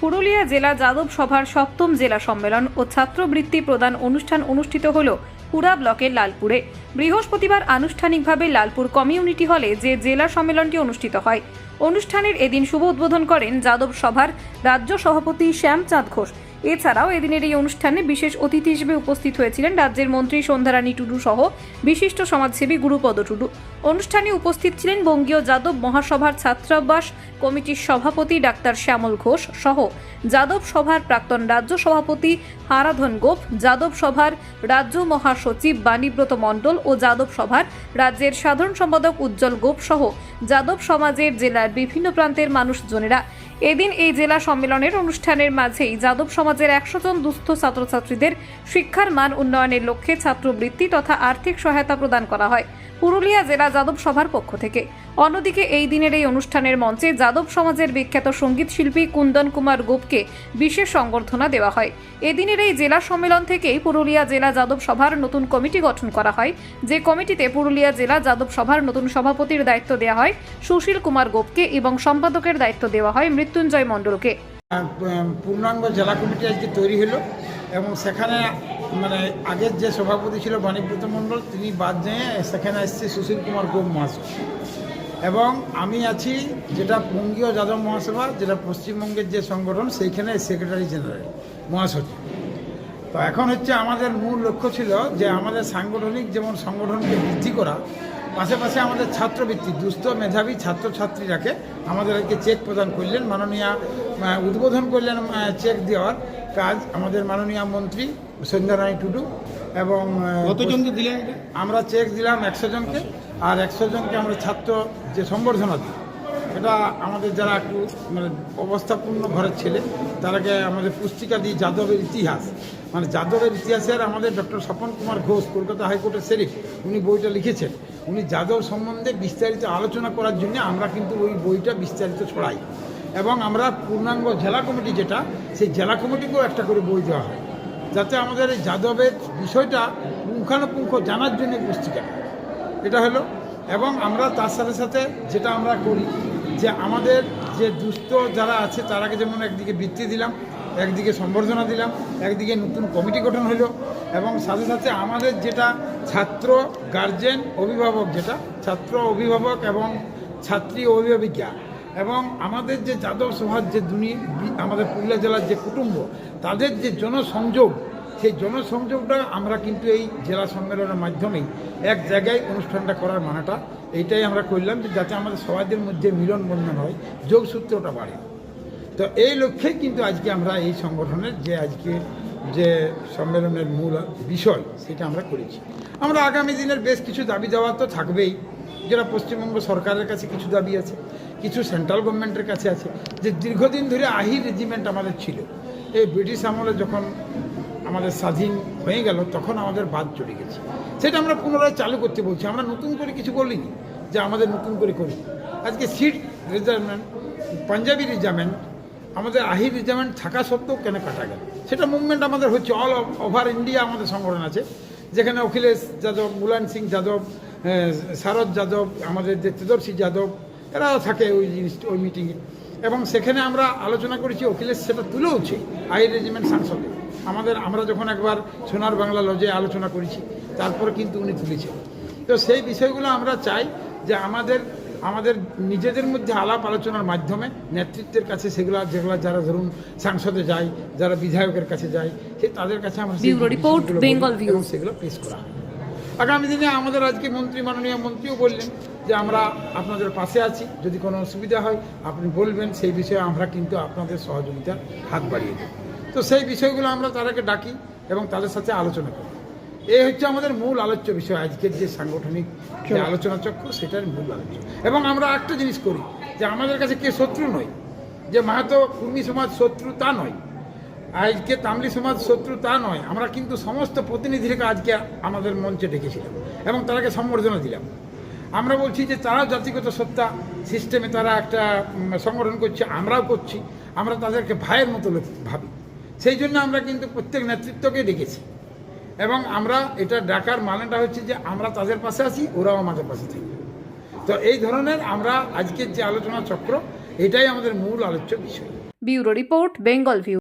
পুরুলিয়া জেলা যাদব সভার সপ্তম জেলা সম্মেলন ও ছাত্রবৃত্তি প্রদান অনুষ্ঠান অনুষ্ঠিত হল পুরা ব্লকের লালপুরে। বৃহস্পতিবার আনুষ্ঠানিকভাবে লালপুর কমিউনিটি হলে যে জেলা সম্মেলনটি অনুষ্ঠিত হয়। অনুষ্ঠানের এদিন শুভ উদ্বোধন করেন যাদব সভার রাজ্য সভাপতি শ্যামচাঁদ ঘোষ। এছাড়াও এদিনের এই অনুষ্ঠানে বিশেষ অতিথি হিসেবে উপস্থিত হয়েছিলেন রাজ্যের মন্ত্রী সন্ধ্যারানী টুডু সহ বিশিষ্ট সমাজসেবী গুরুপদ টুডু। অনুষ্ঠানে উপস্থিত ছিলেন বঙ্গীয় যাদব মহাসভার ছাত্রাবাস কমিটির সভাপতি ডাক্তার শ্যামল ঘোষ সহ যাদব সভার প্রাক্তন রাজ্য সভাপতি হারাধন গোপ, যাদব সভার রাজ্য মহাসচিব বাণীব্রত মণ্ডল ও যাদব সভার রাজ্যের সাধারণ সম্পাদক উজ্জ্বল গোপ সহ যাদব সমাজের জেলার বিভিন্ন প্রান্তের মানুষজনেরা। এদিন এই জেলা সম্মেলনের অনুষ্ঠানের মাঝেই যাদব সমাজের একশো জন দুস্থ ছাত্রছাত্রীদের শিক্ষার মান উন্নয়নের লক্ষ্যে ছাত্রবৃত্তি তথা আর্থিক সহায়তা প্রদান করা হয়। পুরুলিয়া জেলা যাদব সভার পক্ষ থেকে। অন্যদিকে এই দিনের এই অনুষ্ঠানের মঞ্চে যাদব সমাজের বিখ্যাত সংগীত শিল্পী কুন্দন কুমার গোপকে বিশেষ সংবর্ধনা দেওয়া হয়। এদিনের এই জেলা সম্মেলন থেকেই পুরুলিয়া জেলা যাদব সভার নতুন কমিটি গঠন করা হয়। যে কমিটিতে পুরুলিয়া জেলা যাদব সভার নতুন সভাপতির দায়িত্ব দেওয়া হয় সুশীল কুমার গোপকে এবং সম্পাদকের দায়িত্ব দেওয়া হয় মৃত্যুঞ্জয় মণ্ডলকে। পূর্ণাঙ্গ জেলা কমিটি আজকে তৈরি হলো এবং সেখানে মানে আগের যে সভাপতি ছিল বাণীব্রত মণ্ডল, তিনি বাদ দিয়ে সেখানে এসছে সুশীল কুমার গোপ মহাশয়। এবং আমি আছি যেটা বঙ্গীয় যাদব মহাসভা, যেটা পশ্চিমবঙ্গের যে সংগঠন, সেইখানে সেক্রেটারি জেনারেল, মহাসচিব। তো এখন হচ্ছে আমাদের মূল লক্ষ্য ছিল যে আমাদের সাংগঠনিক যেমন সংগঠনকে বৃদ্ধি করা পাশাপাশি আমাদের ছাত্রবৃত্তি দুস্থ মেধাবী ছাত্রছাত্রীরাকে আমাদেরকে চেক প্রদান করলেন। মাননীয় উদ্বোধন করলেন চেক দেওয়ার কাজ আমাদের মাননীয় মন্ত্রী সন্ধ্যারানী টুডু এবং কতজনকে দিলেন আমরা চেক দিলাম একশো জনকে আর একশো জনকে আমরা ছাত্র যে সম্বর্ধনা দিই এটা আমাদের যারা একটু মানে অবস্থাপূর্ণ ঘরের ছেলে তারাকে আমাদের পুস্তিকা দিই যাদবের ইতিহাস মানে যাদবের ইতিহাসের আমাদের ডক্টর স্বপন কুমার ঘোষ, কলকাতা হাইকোর্টের শেরিফ উনি বইটা লিখেছেন। উনি যাদব সম্বন্ধে বিস্তারিত আলোচনা করার জন্য আমরা কিন্তু ওই বইটা বিস্তারিত ছড়াই। এবং আমরা পূর্ণাঙ্গ জেলা কমিটি যেটা, সেই জেলা কমিটিকেও একটা করে বই দেওয়া হয়। যাতে আমাদের এই যাদবের বিষয়টা পুঙ্খানুপুঙ্খ জানার জন্য পুস্তিকা এটা হলো। এবং আমরা তার সাথে সাথে যেটা আমরা করি, যে আমাদের যে দুস্থ যারা আছে, তারাকে যেমন একদিকে বৃত্তি দিলাম একদিকে সম্বর্ধনা দিলাম, একদিকে নতুন কমিটি গঠন হলো এবং সাথে সাথে আমাদের যেটা ছাত্র গার্জেন অভিভাবক যেটা, ছাত্র অভিভাবক এবং ছাত্রী অভিভাবিকা এবং আমাদের যে যাদব সভার যে দুনি, আমাদের পুরুলিয়া জেলার যে কুটুম্ব, তাদের যে জনসংযোগ, সেই জনসংযোগটা আমরা কিন্তু এই জেলা সম্মেলনের মাধ্যমেই এক জায়গায় অনুষ্ঠানটা করার মানাটা, এইটাই আমরা করলাম যে যাতে আমাদের সবাইদের মধ্যে মিলন বন্ধন হয়, যোগসূত্রটা বাড়ে। তো এই লক্ষ্যেই কিন্তু আজকে আমরা এই সংগঠনের যে আজকে যে সম্মেলনের মূল বিষয়, সেটা আমরা করেছি। আমরা আগামী দিনের বেশ কিছু দাবি দেওয়া তো থাকবেই, যেটা পশ্চিমবঙ্গ সরকারের কাছে কিছু দাবি আছে, কিছু সেন্ট্রাল গভর্নমেন্টের কাছে আছে, যে দীর্ঘদিন ধরে আহির রেজিমেন্ট আমাদের ছিল। এই ব্রিটিশ আমলে যখন আমাদের স্বাধীন হয়ে গেল, তখন আমাদের বাদ চলে গেছে। সেটা আমরা পুনরায় চালু করতে বলছি। আমরা নতুন করে কিছু বলিনি যে আমাদের নতুন করে করি। আজকে সিট রিজার্ভমেন্ট পাঞ্জাবি রিজার্ভমেন্ট আমাদের আহির রিজার্ভমেন্ট থাকা সত্ত্বেও কেন কাটা গেল? সেটা মুভমেন্ট আমাদের হচ্ছে অল ওভার ইন্ডিয়া আমাদের সংগঠন আছে। যেখানে অখিলেশ যাদব মুলায়ম সিং যাদব আহ, শারদ যাদব আমাদের যে তেদর্শী যাদব এরাও থাকে ওই জিনিস ওই মিটিংয়ে এবং সেখানে আমরা আলোচনা করেছি অখিলেশ সেটা তুলেওছে আহির রেজিমেন্ট সাংসদে। আমাদের আমরা যখন একবার সোনার বাংলা লজে আলোচনা করেছি তারপরে কিন্তু উনি তুলেছেন। তো সেই বিষয়গুলো আমরা চাই যে আমাদের আমাদের নিজেদের মধ্যে আলাপ আলোচনার মাধ্যমে নেতৃত্বের কাছে সেগুলো যেগুলো যারা ধরুন সাংসদে যায় যারা বিধায়কের কাছে যায় সে তাদের কাছে আমরা সেগুলো পেশ করা আগামী দিনে আমাদের আজকে মন্ত্রী মাননীয় মন্ত্রীও বললেন যে আমরা আপনাদের পাশে আছি যদি কোনো অসুবিধা হয় আপনি বলবেন সেই বিষয়ে আমরা কিন্তু আপনাদের সহযোগিতার হাত বাড়িয়ে দেব। তো সেই বিষয়গুলো আমরা তাদেরকে ডাকি এবং তাদের সাথে আলোচনা করি। এই হচ্ছে আমাদের মূল আলোচ্য বিষয় আজকের যে সাংগঠনিক যে আলোচনা চক্র সেটার মূল আলোচ্য। এবং আমরা একটা জিনিস করি যে আমাদের কাছে কে শত্রু নয় যে মাহাতো কুর্মী সমাজ শত্রু তা নয় আজকে তামলি সমাজ শত্রু তা নয় আমরা কিন্তু সমস্ত প্রতিনিধিকে আজকে আমাদের মঞ্চে ডেকেছিলাম এবং তারাকে সম্বর্ধনা দিলাম। আমরা বলছি যে তারাও জাতিগত সত্তা সিস্টেমে তারা একটা সংগঠন করছে আমরাও করছি আমরা তাদেরকে ভাইয়ের মতো ভাবি। সেই জন্য আমরা কিন্তু প্রত্যেক নেতৃত্বকে ডেকেছি। এবং আমরা এটা ডাকার মানেটা হচ্ছে যে আমরা তাদের পাশে আছি, ওরাও আমাদের পাশে থাকবে। তো এই ধরনের আমরা আজকের যে আলোচনা চক্র, এটাই আমাদের মূল আলোচ্য বিষয়। Bureau report, Bengal view.